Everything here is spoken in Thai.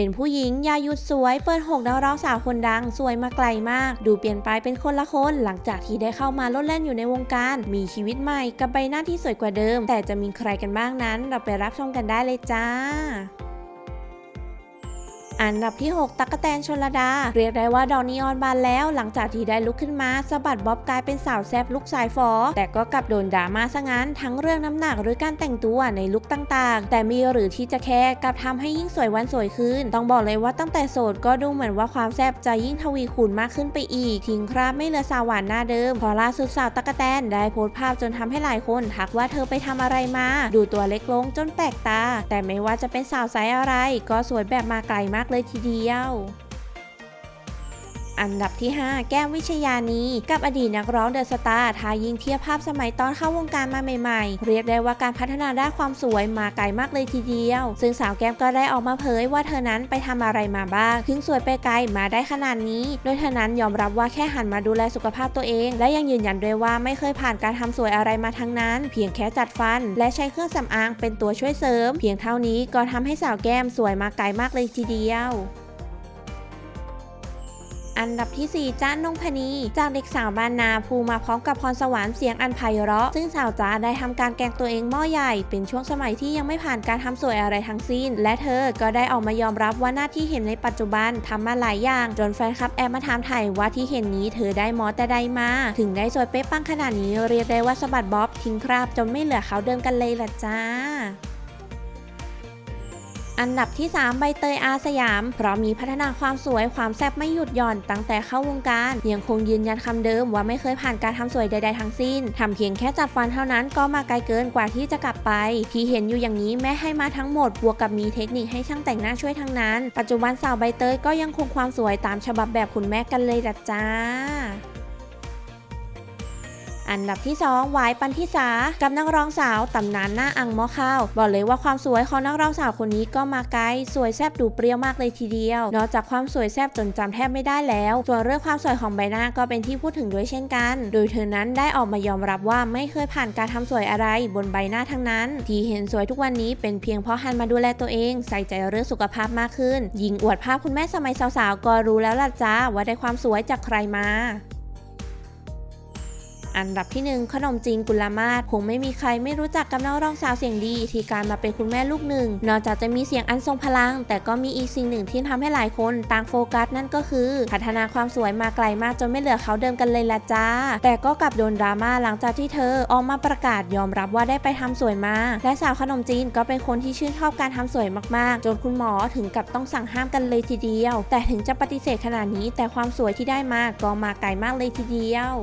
เป็นผู้หญิงยาหยุดสวยเปิดหกดาวร้องสาวคนดัง สวยมาไกลมาก ดูเปลี่ยนไปเป็นคนละคน หลังจากที่ได้เข้ามาลดแล่นอยู่ในวงการ มีชีวิตใหม่กับใบหน้าที่สวยกว่าเดิม แต่จะมีใครกันบ้างนั้น เราไปรับชมกันได้เลยจ้า อันดับที่ 6 ตั๊กแตนชนระดา เรียกได้ว่าดอกนีออนบานแล้ว หลังจากที่ได้ลุกขึ้นมาสะบัดบ๊อบกลายเป็นสาวแซบลุกสายฟอ แต่ก็กลับโดนดรามาซะงั้น ทั้งเรื่องน้ำหนักหรือการแต่งตัวในลุกต่างๆ แต่มีหรือที่จะแค่กลับทำให้ยิ่งสวยวันสวยขึ้น ต้องบอกเลยว่าตั้งแต่โสดก็ดูเหมือนว่าความแซบจะยิ่งทวีคูณมากขึ้นไปอีก ทิ้งคราบไม่เหลือสาวหวานหน้าเดิมพอล่าสุดสาวตั๊กแตนได้โพสต์ภาพจนทำให้หลายคนทักว่าเธอไปทำอะไรมา ดูตัวเล็กลงจนแปลกตา แต่ไม่ว่าจะเป็นสาวไซส์อะไร ก็สวยแบบมาไกลมากเลยทีเดียว อันดับที่ 5 แก้มวิชยานีกับอดีตนักร้องเดอะสตาร์ทายิงเทียบภาพสมัยตอนเข้าวงการมาใหม่ๆ เรียกได้ว่าการพัฒนาด้านความสวยมาไกลมากเลยทีเดียว ซึ่งสาวแก้มก็ได้ออกมาเผยว่าเธอนั้นไปทำอะไรมาบ้างถึงสวยไปไกลมาได้ขนาดนี้ โดยเธอนั้นยอมรับว่าแค่หันมาดูแลสุขภาพตัวเอง และยังยืนยันด้วยว่าไม่เคยผ่านการทำสวยอะไรมาทั้งนั้น เพียงแค่จัดฟัน และใช้เครื่องสำอางเป็นตัวช่วยเสริม เพียงเท่านี้ก็ทำให้สาวแก้มสวยมาไกลมากเลยทีเดียว อันดับที่ 4 จ้านงพนี จากเด็กสาวบ้านนาภูมาพร้อมกับพรสวรรค์เสียงอันไพเราะ ซึ่งสาวจ้าได้ทำการแกงตัวเองหม้อใหญ่ เป็นช่วงสมัยที่ยังไม่ผ่านการทำสวยอะไรทั้งสิ้น และเธอก็ได้ออกมายอมรับว่าหน้าที่เห็นในปัจจุบันทำมาหลายอย่าง จนแฟนคลับแอบมาถามไถ่ว่าที่เห็นนี้เธอได้หมอแต่ใดมา ถึงได้สวยเป๊ะปังขนาดนี้เรียกได้ว่าสะบัดบ๊อบทิ้งคราบจนไม่เหลือเขาเดิมกันเลยล่ะจ้า อันดับที่ 3 ใบเตยอาสยาม เพราะมีพัฒนาความสวยความแซ่บไม่หยุดหย่อนตั้งแต่เข้าวงการ ยังคงยืนยันคำเดิมว่าไม่เคยผ่านการทำสวยใด ๆ ทั้งสิ้นทำเพียงแค่จัดฟันเท่านั้นก็มาไกลเกินกว่าที่จะกลับไป ที่เห็นอยู่อย่างนี้แม่ให้มาทั้งหมดบวกกับมีเทคนิคให้ช่างแต่งหน้าช่วยทั้งนั้น ปัจจุบันสาวใบเตยก็ยังคงความสวยตามฉบับแบบคุณแม่กันเลยละจ้า อันดับที่2หวายปันทิสา กับนักร้องสาวตำนานหน้าอังมอข้าว บอกเลยว่าความสวยของนักร้องสาวคนนี้ก็มาไกล สวยแซบดูเปรี้ยวมากเลยทีเดียว นอกจากความสวยแซบจนจำแทบไม่ได้แล้ว ส่วนเรื่องความสวยของใบหน้าก็เป็นที่พูดถึงด้วยเช่นกัน โดยเธอนั้นได้ออกมายอมรับว่าไม่เคยผ่านการทำสวยอะไรบนใบหน้าทั้งนั้น ที่เห็นสวยทุกวันนี้เป็นเพียงเพราะหันมาดูแลตัวเอง ใส่ใจเรื่องสุขภาพมากขึ้น ยิงอวดภาพคุณแม่สมัยสาวๆก็รู้แล้วล่ะจ้าว่าได้ความสวยจากใครมา อันดับที่ 1 ขนมจีนกุลามาศคงไม่มีใครไม่รู้จักกับนักร้องสาวเสียงดี ที่การมาเป็นคุณแม่ลูกหนึ่ง นอกจากจะมีเสียงอันทรงพลัง แต่ก็มีอีกสิ่งหนึ่งที่ทำให้หลายคนต่างโฟกัสนั่นก็คือ พัฒนาความสวยมาไกลมากจนไม่เหลือเขาเดิมกันเลยละจ้า แต่ก็กลับโดนดราม่าหลังจากที่เธอออกมาประกาศยอมรับว่าได้ไปทำสวยมา และสาวขนมจีนก็เป็นคนที่ชื่นชอบการทำสวยมากๆ จนคุณหมอถึงกับต้องสั่งห้ามกันเลยทีเดียว แต่ถึงจะปฏิเสธขนาดนี้ แต่ความสวยที่ได้มาก็มาไกลมากเลยทีเดียว